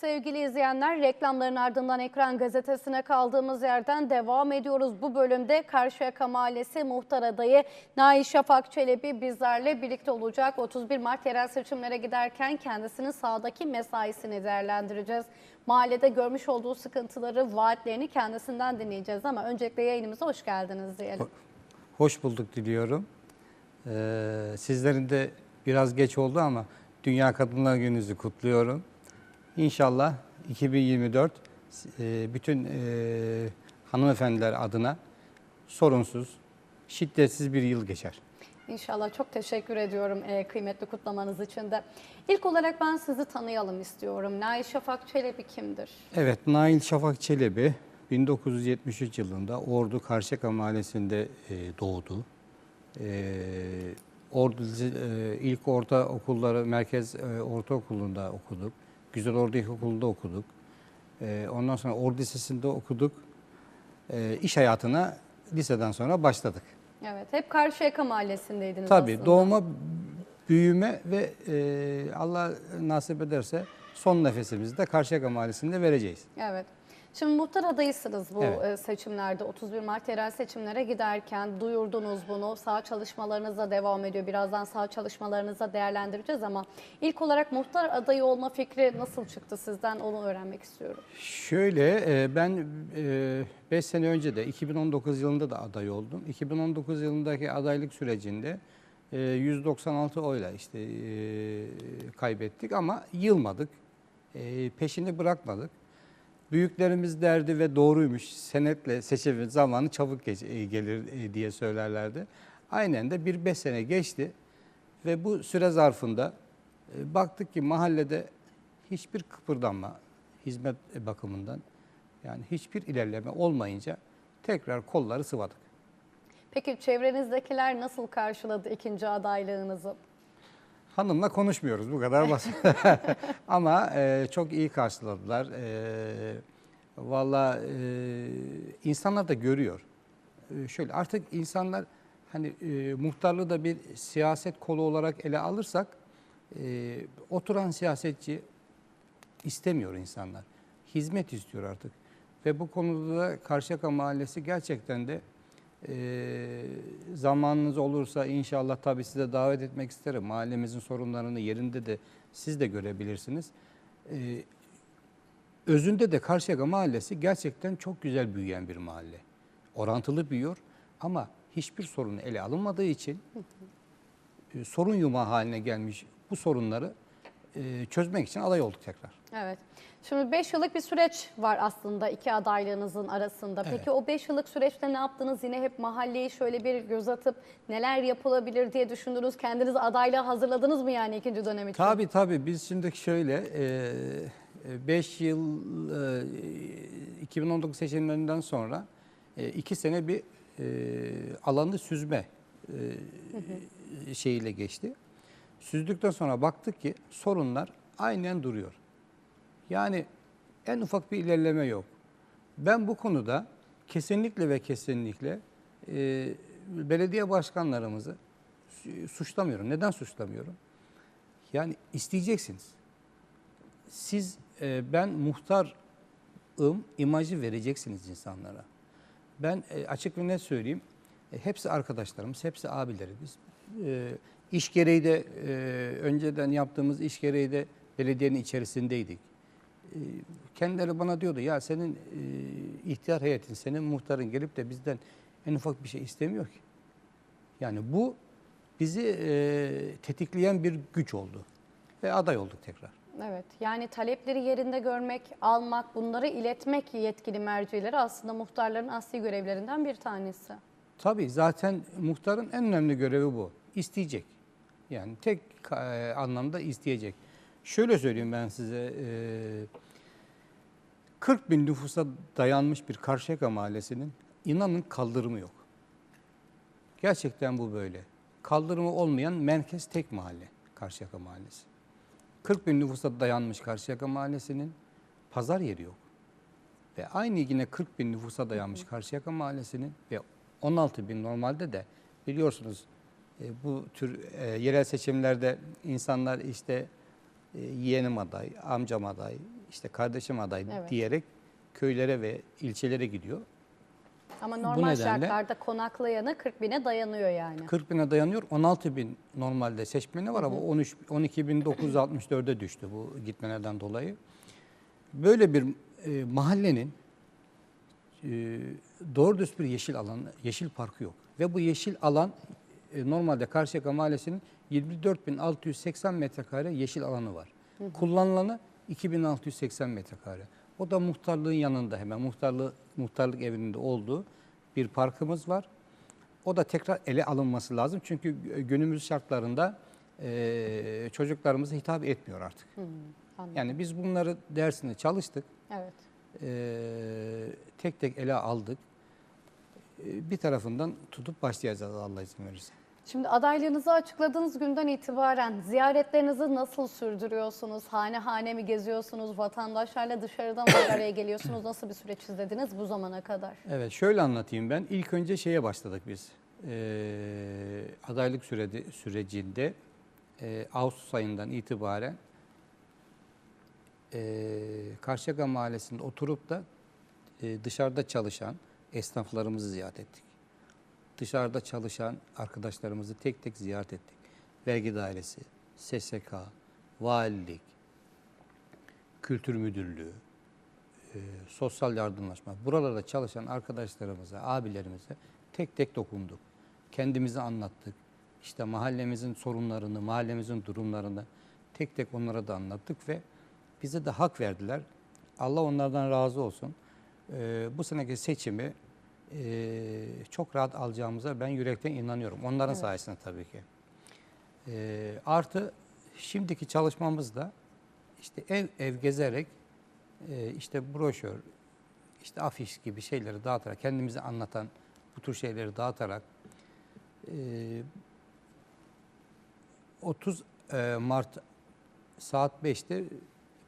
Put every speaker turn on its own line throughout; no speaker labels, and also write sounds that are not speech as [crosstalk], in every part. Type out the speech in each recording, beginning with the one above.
Sevgili izleyenler, reklamların ardından Ekran Gazetesi'ne kaldığımız yerden devam ediyoruz. Bu bölümde Karşıyaka Mahallesi Muhtar Adayı Nail Şafak Çelebi bizlerle birlikte olacak. 31 Mart yerel seçimlere giderken kendisinin sahadaki mesaisini değerlendireceğiz. Mahallede görmüş olduğu sıkıntıları, vaatlerini kendisinden dinleyeceğiz ama öncelikle yayınımıza hoş geldiniz diyelim.
Hoş bulduk diliyorum. Ee, sizlerin de biraz geç oldu ama Dünya Kadınlar Günü'nüzü kutluyorum. İnşallah 2024 e, bütün e, hanımefendiler adına sorunsuz, şiddetsiz bir yıl geçer.
İnşallah çok teşekkür ediyorum e, kıymetli kutlamanız için de. İlk olarak ben sizi tanıyalım istiyorum. Nail Şafak Çelebi kimdir?
Evet, Nail Şafak Çelebi 1973 yılında Ordu Karşıyaka Mahallesi'nde e, doğdu. E, Ordu e, ilk orta okulları Merkez e, Ortaokulu'nda okuduk. Güzel Ordu İlkokulu'nda okuduk. E, ondan sonra Ordu Lisesi'nde okuduk. E, iş hayatına liseden sonra başladık.
Evet, hep Karşıyaka Mahallesi'ndeydiniz
Tabii
aslında.
doğma, büyüme ve e, Allah nasip ederse son nefesimizi de Karşıyaka Mahallesi'nde vereceğiz.
Evet. Şimdi muhtar adayısınız bu
Evet.
e, seçimlerde. 31 Mart yerel seçimlere giderken duyurdunuz bunu. Sağ çalışmalarınız da devam ediyor. Birazdan sağ çalışmalarınızı da değerlendireceğiz ama ilk olarak muhtar adayı olma fikri nasıl çıktı sizden onu öğrenmek istiyorum.
Şöyle e, ben 5 sene önce de 2019 yılında da aday oldum. 2019 yılındaki adaylık sürecinde e, 196 oyla işte e, kaybettik ama yılmadık. E, Peşini bırakmadık. Büyüklerimiz derdi ve doğruymuş. Senetle seçim zamanı çabuk geç- e, gelir e, diye söylerlerdi. Aynen de bir beş sene geçti ve bu süre zarfında e, baktık ki mahallede hiçbir kıpırdanma hizmet bakımından yani hiçbir ilerleme olmayınca tekrar kolları sıvadık.
Peki çevrenizdekiler nasıl karşıladı ikinci adaylığınızı?
Hanımla konuşmuyoruz bu kadar basit. [laughs] Ama e, çok iyi karşıladılar. E, Valla e, insanlar da görüyor. E, şöyle artık insanlar hani e, muhtarlığı da bir siyaset kolu olarak ele alırsak e, oturan siyasetçi istemiyor insanlar. Hizmet istiyor artık. Ve bu konuda da Karşıyaka Mahallesi gerçekten de e, zamanınız olursa inşallah tabii size davet etmek isterim. Mahallemizin sorunlarını yerinde de siz de görebilirsiniz. E, özünde de Karşıyaka Mahallesi gerçekten çok güzel büyüyen bir mahalle. Orantılı büyüyor ama hiçbir sorun ele alınmadığı için e, sorun yumağı haline gelmiş bu sorunları e, çözmek için aday olduk tekrar.
Evet. Şimdi 5 yıllık bir süreç var aslında iki adaylığınızın arasında. Peki
Evet.
o 5 yıllık süreçte ne yaptınız? Yine hep mahalleyi şöyle bir göz atıp neler yapılabilir diye düşündünüz. Kendiniz adaylığa hazırladınız mı yani ikinci dönem için?
Tabii tabii biz şimdi şöyle 5 yıl e, 2019 seçimlerinden sonra 2 sene bir e, alanı süzme e, şeyiyle geçti. Süzdükten sonra baktık ki sorunlar aynen duruyor. Yani en ufak bir ilerleme yok. Ben bu konuda kesinlikle ve kesinlikle e, belediye başkanlarımızı su- suçlamıyorum. Neden suçlamıyorum? Yani isteyeceksiniz. Siz e, ben muhtarım imajı vereceksiniz insanlara. Ben e, açık ve net söyleyeyim. e, hepsi arkadaşlarımız, hepsi abilerimiz. E, iş gereği de e, önceden yaptığımız iş gereği de belediyenin içerisindeydik. E, kendileri bana diyordu ya senin e, ihtiyar heyetin, senin muhtarın gelip de bizden en ufak bir şey istemiyor ki. Yani bu bizi e, tetikleyen bir güç oldu ve aday olduk tekrar.
Evet. Yani talepleri yerinde görmek, almak, bunları iletmek yetkili mercilere aslında muhtarların asli görevlerinden bir tanesi.
Tabii zaten muhtarın en önemli görevi bu. İsteyecek. Yani tek e, anlamda isteyecek. Şöyle söyleyeyim ben size. e, 40 bin nüfusa dayanmış bir Karşıyaka mahallesinin inanın kaldırımı yok. Gerçekten bu böyle. kaldırımı olmayan merkez tek mahalle Karşıyaka Mahallesi. 40 bin nüfusa dayanmış Karşıyaka Mahallesi'nin pazar yeri yok. Ve aynı yine 40 bin nüfusa dayanmış Karşıyaka Mahallesi'nin ve 16 bin normalde de biliyorsunuz e, bu tür e, yerel seçimlerde insanlar işte e, yeğenim aday, amcam aday, işte kardeşim aday
Evet.
diyerek köylere ve ilçelere gidiyor.
Ama normal
nedenle-
şartlarda konaklayanı 40 bine dayanıyor yani.
40 bine dayanıyor. 16 bin normalde seçmeni var ama 13 12.964'e düştü bu gitmelerden dolayı. Böyle bir e, mahallenin e, doğru düz bir yeşil alan, yeşil parkı yok. Ve bu yeşil alan e, normalde Karşıyaka Mahallesi'nin 24.680 metrekare yeşil alanı var. Kullanılanı 2680 metrekare. O da muhtarlığın yanında hemen muhtarlığı, muhtarlık evinde olduğu bir parkımız var. O da tekrar ele alınması lazım. Çünkü günümüz şartlarında e, çocuklarımıza hitap etmiyor artık.
Anladım.
Yani biz bunları dersini çalıştık.
Evet.
e, tek tek ele aldık. E, bir tarafından tutup başlayacağız Allah izin verirse.
Şimdi adaylığınızı açıkladığınız günden itibaren ziyaretlerinizi nasıl sürdürüyorsunuz? Hane hane mi geziyorsunuz? Vatandaşlarla dışarıdan bir araya geliyorsunuz? Nasıl bir süreç izlediniz bu zamana kadar?
Evet şöyle anlatayım ben. İlk önce şeye başladık biz. E, adaylık süredi, sürecinde e, Ağustos ayından itibaren e, Karşıyaka Mahallesi'nde oturup da e, dışarıda çalışan esnaflarımızı ziyaret ettik. Dışarıda çalışan arkadaşlarımızı tek tek ziyaret ettik. Vergi dairesi, SSK, valilik, kültür müdürlüğü, e, sosyal yardımlaşma. Buralarda çalışan arkadaşlarımıza, abilerimize tek tek dokunduk. Kendimizi anlattık. İşte mahallemizin sorunlarını, mahallemizin durumlarını tek tek onlara da anlattık ve bize de hak verdiler. Allah onlardan razı olsun. E, bu seneki seçimi e, çok rahat alacağımıza ben yürekten inanıyorum. Onların sayesinde tabii ki. E, artı şimdiki çalışmamızda işte ev ev gezerek e, işte broşür, işte afiş gibi şeyleri dağıtarak, kendimizi anlatan bu tür şeyleri dağıtarak e, 30 e, Mart saat 5'te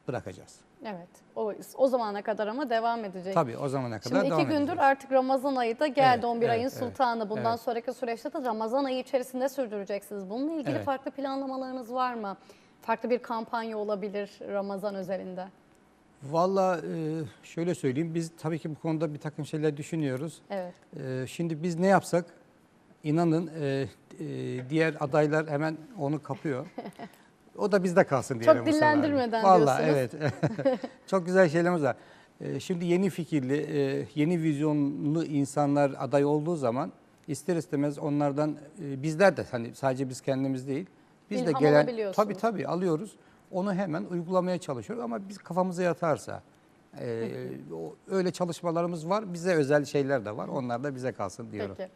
bırakacağız.
Evet. O, o zamana kadar ama devam edecek.
Tabii o zamana kadar
Şimdi iki
devam
gündür
edeceğiz.
artık Ramazan ayı da geldi.
Evet,
11 ayın
evet, evet,
sultanı. Bundan
evet.
sonraki süreçte de Ramazan ayı içerisinde sürdüreceksiniz. Bununla ilgili
Evet.
farklı planlamalarınız var mı? Farklı bir kampanya olabilir Ramazan özelinde.
Valla e, şöyle söyleyeyim, biz tabii ki bu konuda bir takım şeyler düşünüyoruz.
Evet.
E, şimdi biz ne yapsak, inanın e, diğer adaylar hemen onu kapıyor. [laughs] O da bizde kalsın diyelim.
Çok dillendirmeden
Vallahi
diyorsunuz.
evet. [laughs] [laughs] Çok güzel şeylerimiz var. E, şimdi yeni fikirli, e, yeni vizyonlu insanlar aday olduğu zaman ister istemez onlardan e, bizler de hani sadece biz kendimiz değil, biz de
İlham
gelen
alabiliyorsunuz.
tabii tabii alıyoruz. Onu hemen uygulamaya çalışıyoruz ama biz kafamıza yatarsa e, öyle çalışmalarımız var. Bize özel şeyler de var. Onlar da bize kalsın diyorum.
Peki.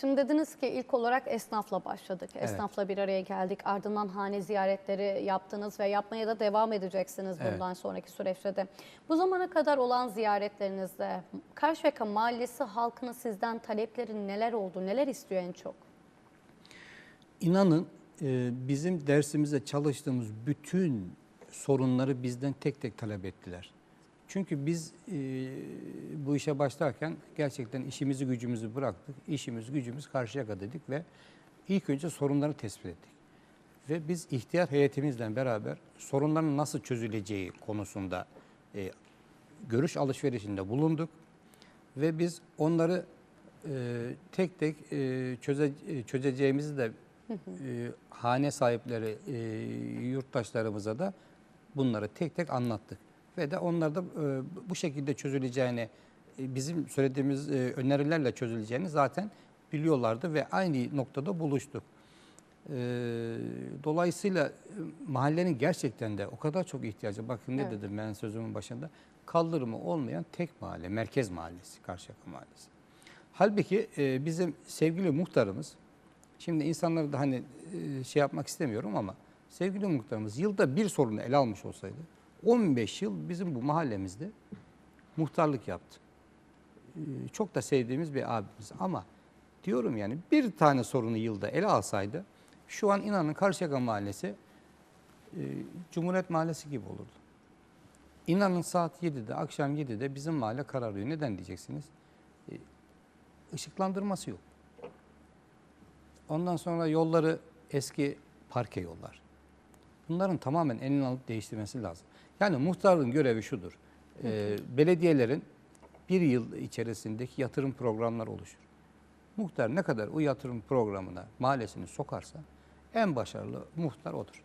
Şimdi dediniz ki ilk olarak esnafla başladık.
Evet.
Esnafla bir araya geldik. Ardından hane ziyaretleri yaptınız ve yapmaya da devam edeceksiniz
Evet.
bundan sonraki süreçte de. Bu zamana kadar olan ziyaretlerinizde Karşıyaka Mahallesi halkının sizden talepleri neler oldu? Neler istiyor en çok?
İnanın e, bizim dersimize çalıştığımız bütün sorunları bizden tek tek talep ettiler. Çünkü biz e, bu işe başlarken gerçekten işimizi gücümüzü bıraktık. İşimiz gücümüz karşıya dedik ve ilk önce sorunları tespit ettik. Ve biz ihtiyar heyetimizle beraber sorunların nasıl çözüleceği konusunda e, görüş alışverişinde bulunduk. Ve biz onları e, tek tek e, çöze, e, çözeceğimizi de e, hane sahipleri, e, yurttaşlarımıza da bunları tek tek anlattık. Ve de onlar da e, bu şekilde çözüleceğini, e, bizim söylediğimiz e, önerilerle çözüleceğini zaten biliyorlardı ve aynı noktada buluştuk. Dolayısıyla mahallenin gerçekten de o kadar çok ihtiyacı, bakın ne
Evet.
dedim ben sözümün başında, kaldırımı olmayan tek mahalle, merkez mahallesi, Karşıyaka Mahallesi. Halbuki bizim sevgili muhtarımız, şimdi insanları da hani şey yapmak istemiyorum ama sevgili muhtarımız yılda bir sorunu ele almış olsaydı 15 yıl bizim bu mahallemizde muhtarlık yaptı. E, çok da sevdiğimiz bir abimiz ama diyorum yani bir tane sorunu yılda ele alsaydı şu an inanın Karşıyaka Mahallesi e, Cumhuriyet Mahallesi gibi olurdu. İnanın saat 7'de, akşam 7'de bizim mahalle kararıyor. Neden diyeceksiniz? E, ışıklandırması yok. Ondan sonra yolları eski parke yollar. Bunların tamamen elini alıp değiştirmesi lazım. Yani muhtarlığın görevi şudur. E, belediyelerin bir yıl içerisindeki yatırım programları oluşur. Muhtar ne kadar o yatırım programına mahallesini sokarsa en başarılı muhtar odur.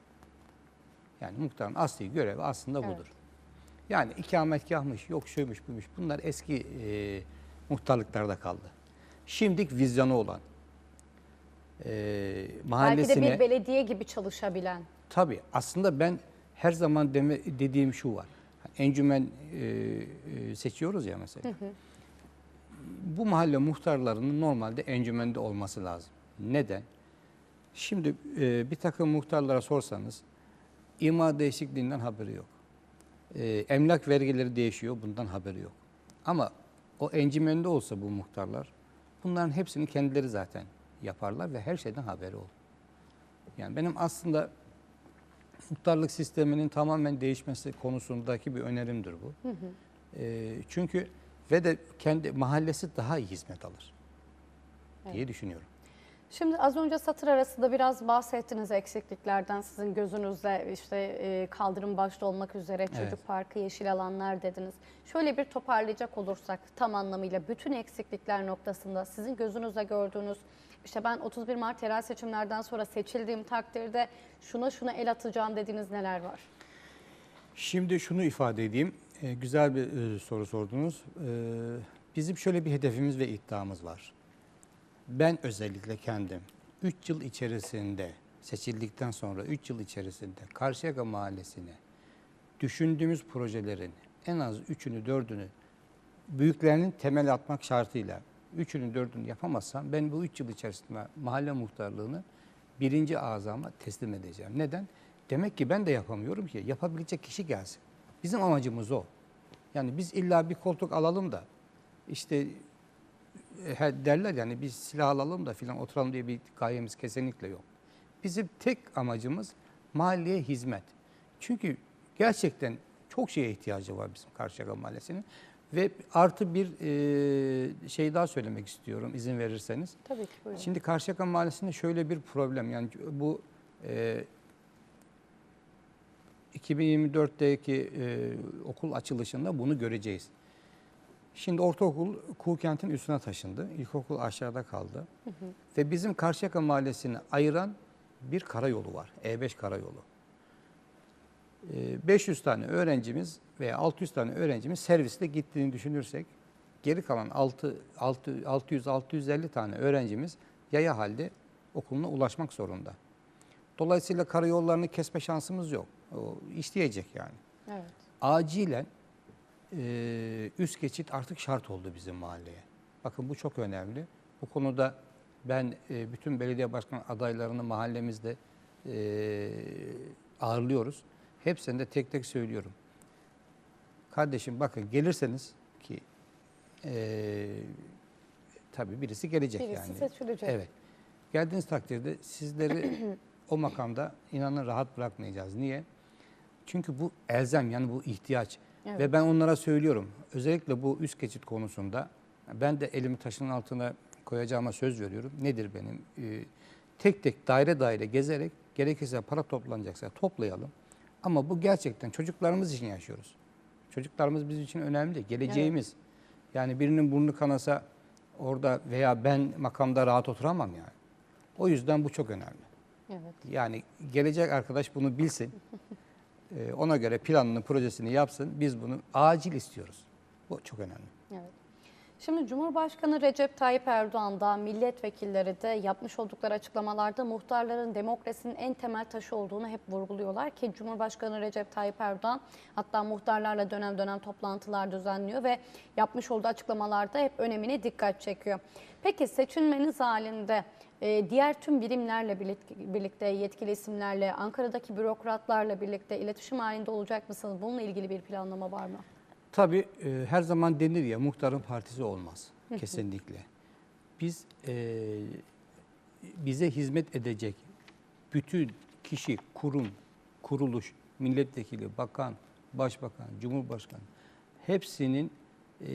Yani muhtarın asli görevi aslında
Evet.
budur. Yani ikametgahmış, yok şuymuş buymuş bunlar eski e, muhtarlıklarda kaldı. Şimdilik vizyonu olan, e,
Belki de
mahallesine...
bir belediye gibi çalışabilen.
Tabii aslında ben her zaman deme, dediğim şu var. Encümen e, e, seçiyoruz ya mesela. Bu mahalle muhtarlarının normalde encümende olması lazım. Neden? Şimdi e, bir takım muhtarlara sorsanız ima değişikliğinden haberi yok. E, emlak vergileri değişiyor bundan haberi yok. Ama o encümende olsa bu muhtarlar bunların hepsini kendileri zaten yaparlar ve her şeyden haberi olur. Yani benim aslında muhtarlık sisteminin tamamen değişmesi konusundaki bir önerimdir bu. Ee, çünkü ve de kendi mahallesi daha iyi hizmet alır diye düşünüyorum.
Şimdi az önce satır arasında biraz bahsettiniz eksikliklerden sizin gözünüzde işte e, kaldırım başta olmak üzere çocuk
Evet.
parkı, yeşil alanlar dediniz. Şöyle bir toparlayacak olursak tam anlamıyla bütün eksiklikler noktasında sizin gözünüzde gördüğünüz işte ben 31 Mart yerel seçimlerden sonra seçildiğim takdirde şuna şuna el atacağım dediğiniz neler var?
Şimdi şunu ifade edeyim. Ee, güzel bir e, soru sordunuz. Ee, bizim şöyle bir hedefimiz ve iddiamız var. Ben özellikle kendim 3 yıl içerisinde seçildikten sonra 3 yıl içerisinde Karşıyaka Mahallesi'ne düşündüğümüz projelerin en az 3'ünü 4'ünü büyüklerinin temel atmak şartıyla 3'ünü 4'ünü yapamazsam ben bu 3 yıl içerisinde mahalle muhtarlığını birinci azama teslim edeceğim. Neden? Demek ki ben de yapamıyorum ki yapabilecek kişi gelsin. Bizim amacımız o. Yani biz illa bir koltuk alalım da işte derler yani biz silah alalım da filan oturalım diye bir gayemiz kesinlikle yok. Bizim tek amacımız mahalleye hizmet. Çünkü gerçekten çok şeye ihtiyacı var bizim Karşıyaka Mahallesi'nin. Ve artı bir e, şey daha söylemek istiyorum izin verirseniz.
Tabii ki buyurun.
Şimdi Karşıyaka Mahallesi'nde şöyle bir problem yani bu e, 2024'teki e, okul açılışında bunu göreceğiz. Şimdi ortaokul Kuğu kentin üstüne taşındı. İlkokul aşağıda kaldı. Ve bizim Karşıyaka Mahallesi'ni ayıran bir karayolu var. E5 karayolu. E, 500 tane öğrencimiz veya 600 tane öğrencimiz serviste gittiğini düşünürsek geri kalan 6, 6, 600-650 tane öğrencimiz yaya halde okuluna ulaşmak zorunda. Dolayısıyla karayollarını kesme şansımız yok. O işleyecek yani.
Evet.
Acilen e, üst geçit artık şart oldu bizim mahalleye. Bakın bu çok önemli. Bu konuda ben e, bütün belediye başkan adaylarını mahallemizde e, ağırlıyoruz. Hepsine de tek tek söylüyorum. Kardeşim bakın gelirseniz ki e, tabii birisi gelecek
Birisi
yani.
seçilecek.
Evet. Geldiğiniz takdirde sizleri [clears throat] o makamda inanın rahat bırakmayacağız. Niye? Çünkü bu elzem yani bu ihtiyaç.
Evet.
Ve ben onlara söylüyorum. Özellikle bu üst geçit konusunda ben de elimi taşın altına koyacağıma söz veriyorum. Nedir benim? Ee, tek tek daire daire gezerek gerekirse para toplanacaksa toplayalım. Ama bu gerçekten çocuklarımız için yaşıyoruz. Çocuklarımız bizim için önemli. Geleceğimiz. Yani birinin burnu kanasa orada veya ben makamda rahat oturamam yani. O yüzden bu çok önemli.
Evet.
Yani gelecek arkadaş bunu bilsin. Ee, ona göre planını, projesini yapsın. Biz bunu acil istiyoruz. Bu çok önemli.
Evet. Şimdi Cumhurbaşkanı Recep Tayyip Erdoğan da milletvekilleri de yapmış oldukları açıklamalarda muhtarların demokrasinin en temel taşı olduğunu hep vurguluyorlar ki Cumhurbaşkanı Recep Tayyip Erdoğan hatta muhtarlarla dönem dönem toplantılar düzenliyor ve yapmış olduğu açıklamalarda hep önemine dikkat çekiyor. Peki seçilmeniz halinde e, diğer tüm birimlerle birlik- birlikte, yetkili isimlerle, Ankara'daki bürokratlarla birlikte iletişim halinde olacak mısınız? Bununla ilgili bir planlama var mı?
Tabii e, her zaman denir ya muhtarın partisi olmaz. Kesinlikle. biz e, bize hizmet edecek bütün kişi, kurum, kuruluş, milletvekili, bakan, başbakan, cumhurbaşkanı hepsinin e,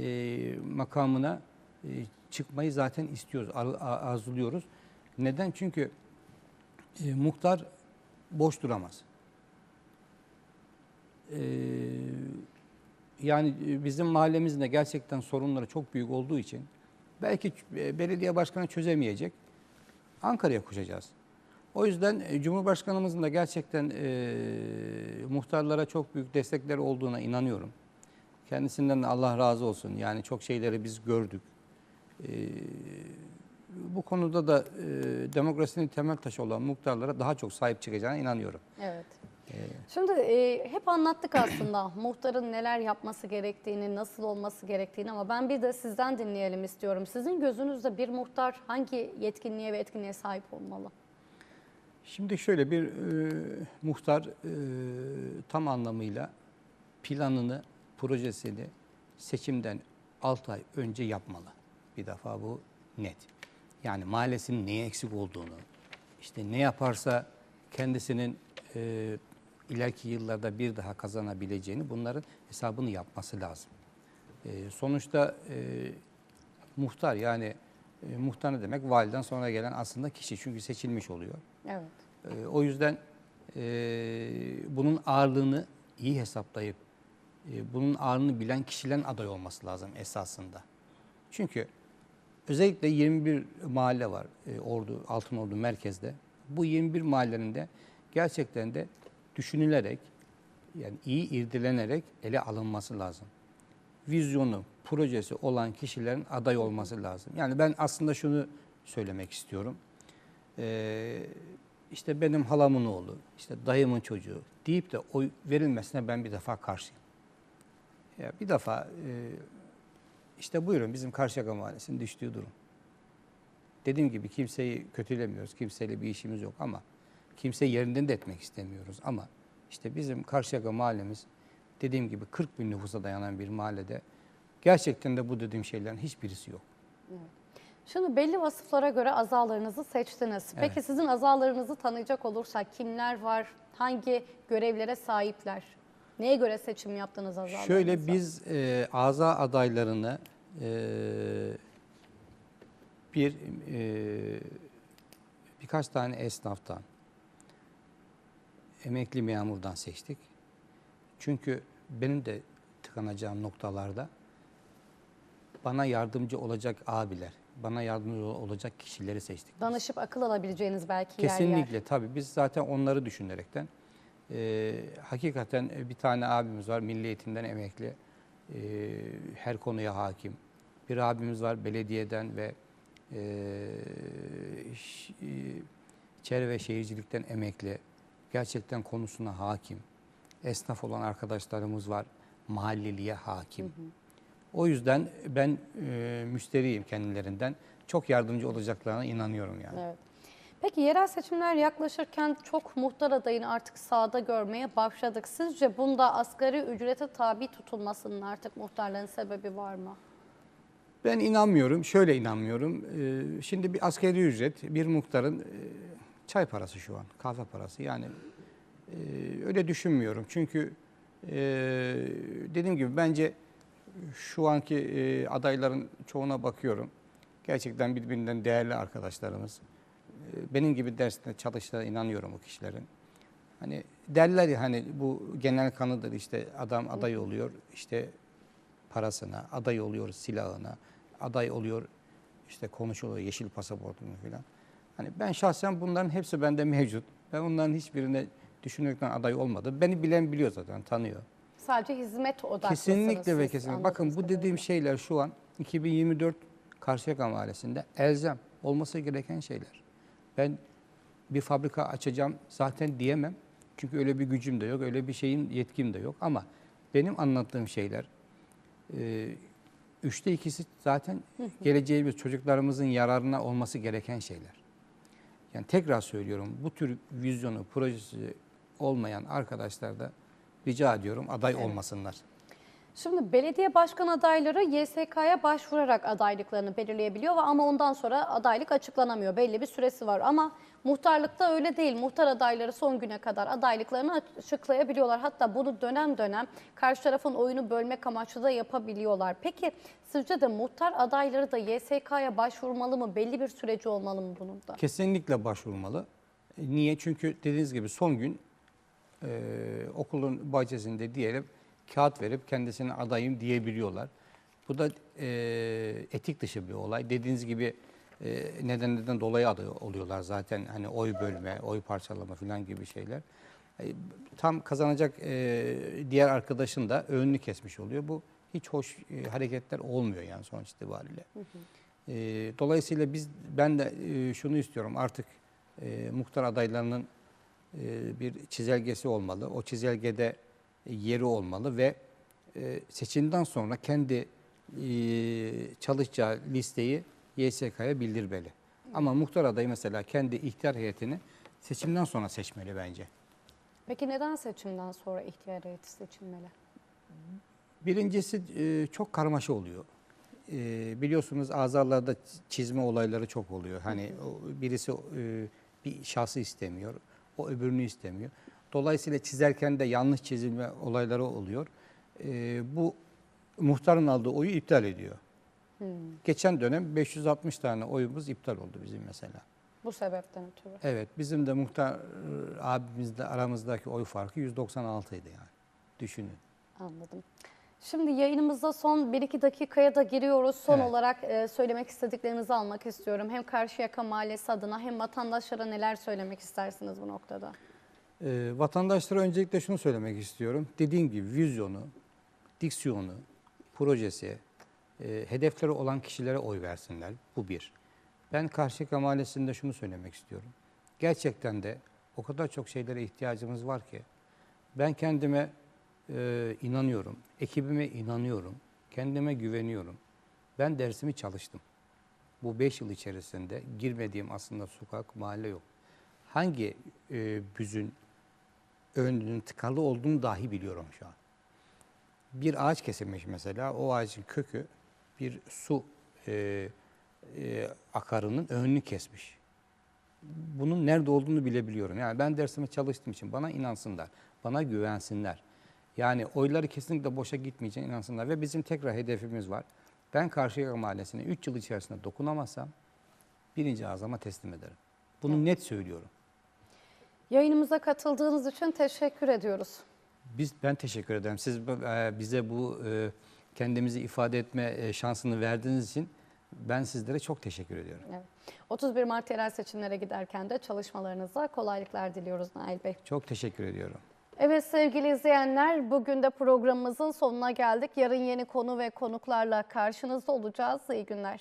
makamına e, çıkmayı zaten istiyoruz, arzuluyoruz. Neden? Çünkü e, muhtar boş duramaz. E, yani e, bizim mahallemizin de gerçekten sorunları çok büyük olduğu için belki ç- belediye başkanı çözemeyecek. Ankara'ya koşacağız. O yüzden e, Cumhurbaşkanımızın da gerçekten e, muhtarlara çok büyük destekleri olduğuna inanıyorum. Kendisinden de Allah razı olsun. Yani çok şeyleri biz gördük. E, bu konuda da e, demokrasinin temel taşı olan muhtarlara daha çok sahip çıkacağına inanıyorum.
Evet. Şimdi e, hep anlattık aslında [clears throat] muhtarın neler yapması gerektiğini, nasıl olması gerektiğini ama ben bir de sizden dinleyelim istiyorum. Sizin gözünüzde bir muhtar hangi yetkinliğe ve etkinliğe sahip olmalı?
Şimdi şöyle bir e, muhtar e, tam anlamıyla planını, projesini seçimden 6 ay önce yapmalı. Bir defa bu net. Yani mahallesinin neye eksik olduğunu, işte ne yaparsa kendisinin e, ileriki yıllarda bir daha kazanabileceğini bunların hesabını yapması lazım. E, sonuçta e, muhtar yani e, muhtar ne demek? Validen sonra gelen aslında kişi çünkü seçilmiş oluyor.
Evet.
Ee, O yüzden e, bunun ağırlığını iyi hesaplayıp e, bunun ağırlığını bilen kişilerin aday olması lazım esasında. Çünkü özellikle 21 mahalle var e, Ordu, merkezde. Bu 21 mahallenin de gerçekten de düşünülerek yani iyi irdelenerek ele alınması lazım. Vizyonu, projesi olan kişilerin aday olması lazım. Yani ben aslında şunu söylemek istiyorum. Ee, işte benim halamın oğlu, işte dayımın çocuğu deyip de oy verilmesine ben bir defa karşıyım. Ya bir defa e, işte buyurun bizim Karşıyaka Mahallesi'nin düştüğü durum. Dediğim gibi kimseyi kötülemiyoruz, kimseyle bir işimiz yok ama kimse yerinden de etmek istemiyoruz ama işte bizim Karşıyaka mahallemiz dediğim gibi 40 bin nüfusa dayanan bir mahallede gerçekten de bu dediğim şeylerin hiçbirisi yok.
Şimdi belli vasıflara göre azalarınızı seçtiniz. Peki
Evet.
sizin azalarınızı tanıyacak olursak kimler var, hangi görevlere sahipler? Neye göre seçim yaptınız azalarınızı?
Şöyle biz e, aza adaylarını e, bir e, birkaç tane esnaftan, emekli memurdan seçtik. Çünkü benim de tıkanacağım noktalarda bana yardımcı olacak abiler, bana yardımcı olacak kişileri seçtik.
Danışıp akıl alabileceğiniz belki.
Kesinlikle tabii biz zaten onları düşünerekten e, hakikaten bir tane abimiz var milli eğitimden emekli e, her konuya hakim. Bir abimiz var belediyeden ve e, e, çevre ve şehircilikten emekli. Gerçekten konusuna hakim. Esnaf olan arkadaşlarımız var mahalleliye hakim. O yüzden ben e, müşteriyim kendilerinden. Çok yardımcı olacaklarına inanıyorum yani.
Evet. Peki yerel seçimler yaklaşırken çok muhtar adayını artık sahada görmeye başladık. Sizce bunda asgari ücrete tabi tutulmasının artık muhtarların sebebi var mı?
Ben inanmıyorum, şöyle inanmıyorum. Ee, Şimdi bir askeri ücret, bir muhtarın e, çay parası şu an, kahve parası. Yani e, öyle düşünmüyorum. Çünkü e, dediğim gibi bence şu anki adayların çoğuna bakıyorum. Gerçekten birbirinden değerli arkadaşlarımız. Benim gibi dersinde çalıştığına inanıyorum o kişilerin. Hani derler ya hani bu genel kanıdır işte adam aday oluyor işte parasına, aday oluyor silahına, aday oluyor işte konuşuluyor yeşil pasaportunu falan. Hani ben şahsen bunların hepsi bende mevcut. Ben onların hiçbirine düşünerekten aday olmadım. Beni bilen biliyor zaten, tanıyor.
Sadece hizmet odaklısınız
Kesinlikle ve kesinlikle. Bakın bu dediğim şeyler şu an 2024 Karşıyaka Mahallesi'nde elzem olması gereken şeyler. Ben bir fabrika açacağım zaten diyemem. Çünkü öyle bir gücüm de yok, öyle bir şeyin yetkim de yok. Ama benim anlattığım şeyler e, üçte ikisi zaten geleceğimiz çocuklarımızın yararına olması gereken şeyler. Yani tekrar söylüyorum bu tür vizyonu, projesi olmayan arkadaşlar da rica ediyorum aday olmasınlar.
Şimdi belediye başkan adayları YSK'ya başvurarak adaylıklarını belirleyebiliyor ama ondan sonra adaylık açıklanamıyor. Belli bir süresi var ama muhtarlıkta öyle değil. Muhtar adayları son güne kadar adaylıklarını açıklayabiliyorlar. Hatta bunu dönem dönem karşı tarafın oyunu bölmek amaçlı da yapabiliyorlar. Peki sizce de muhtar adayları da YSK'ya başvurmalı mı? Belli bir süreci olmalı mı bunun da?
Kesinlikle başvurmalı. Niye? Çünkü dediğiniz gibi son gün e, okulun bahçesinde diyelim kağıt verip kendisine adayım diyebiliyorlar. Bu da e, etik dışı bir olay. Dediğiniz gibi e, nedenlerden dolayı aday oluyorlar zaten. Hani oy bölme, oy parçalama falan gibi şeyler. E, tam kazanacak e, diğer arkadaşın da önünü kesmiş oluyor. Bu hiç hoş e, hareketler olmuyor yani sonuç itibariyle. E, dolayısıyla biz ben de e, şunu istiyorum artık e, muhtar adaylarının e, bir çizelgesi olmalı. O çizelgede yeri olmalı ve e, seçimden sonra kendi e, çalışacağı listeyi YSK'ya bildirmeli. Ama muhtar adayı mesela kendi ihtiyar heyetini seçimden sonra seçmeli bence.
Peki neden seçimden sonra ihtiyar heyeti seçilmeli?
Birincisi e, çok karmaşa oluyor. Biliyorsunuz azalarda çizme olayları çok oluyor. Hani birisi bir şahsı istemiyor, o öbürünü istemiyor. Dolayısıyla çizerken de yanlış çizilme olayları oluyor. E, bu muhtarın aldığı oyu iptal ediyor. Geçen dönem 560 tane oyumuz iptal oldu bizim mesela.
Bu sebepten ötürü.
Evet, bizim de muhtar abimizle aramızdaki oy farkı 196 idi yani. Düşünün.
Anladım. Şimdi yayınımızda son 1-2 dakikaya da giriyoruz. Son
Evet.
olarak e, söylemek istediklerinizi almak istiyorum. Hem Karşıyaka Mahallesi adına hem vatandaşlara neler söylemek istersiniz bu noktada?
Ee, vatandaşlara öncelikle şunu söylemek istiyorum. Dediğim gibi vizyonu, diksiyonu, projesi, e, hedefleri olan kişilere oy versinler. Bu bir. Ben Karşıyaka Mahallesi'nde şunu söylemek istiyorum. Gerçekten de o kadar çok şeylere ihtiyacımız var ki ben kendime e, inanıyorum, ekibime inanıyorum, kendime güveniyorum. Ben dersimi çalıştım. Bu beş yıl içerisinde girmediğim aslında sokak, mahalle yok. Hangi e, büzün önünün tıkalı olduğunu dahi biliyorum şu an. Bir ağaç kesilmiş mesela, o ağacın kökü bir su e, e, akarının önünü kesmiş. Bunun nerede olduğunu bilebiliyorum. Yani ben dersime çalıştığım için bana inansınlar, bana güvensinler. Yani oyları kesinlikle boşa gitmeyeceğine inansınlar ve bizim tekrar hedefimiz var. Ben Karşıyaka Mahallesi'ne 3 yıl içerisinde dokunamazsam birinci azama teslim ederim. Bunu net söylüyorum.
Yayınımıza katıldığınız için teşekkür ediyoruz.
Biz ben teşekkür ederim. Siz e, bize bu e, kendimizi ifade etme e, şansını verdiğiniz için ben sizlere çok teşekkür ediyorum.
Evet. 31 Mart yerel seçimlere giderken de çalışmalarınızda kolaylıklar diliyoruz Nail Bey.
Çok teşekkür ediyorum.
Evet sevgili izleyenler bugün de programımızın sonuna geldik. Yarın yeni konu ve konuklarla karşınızda olacağız. İyi günler.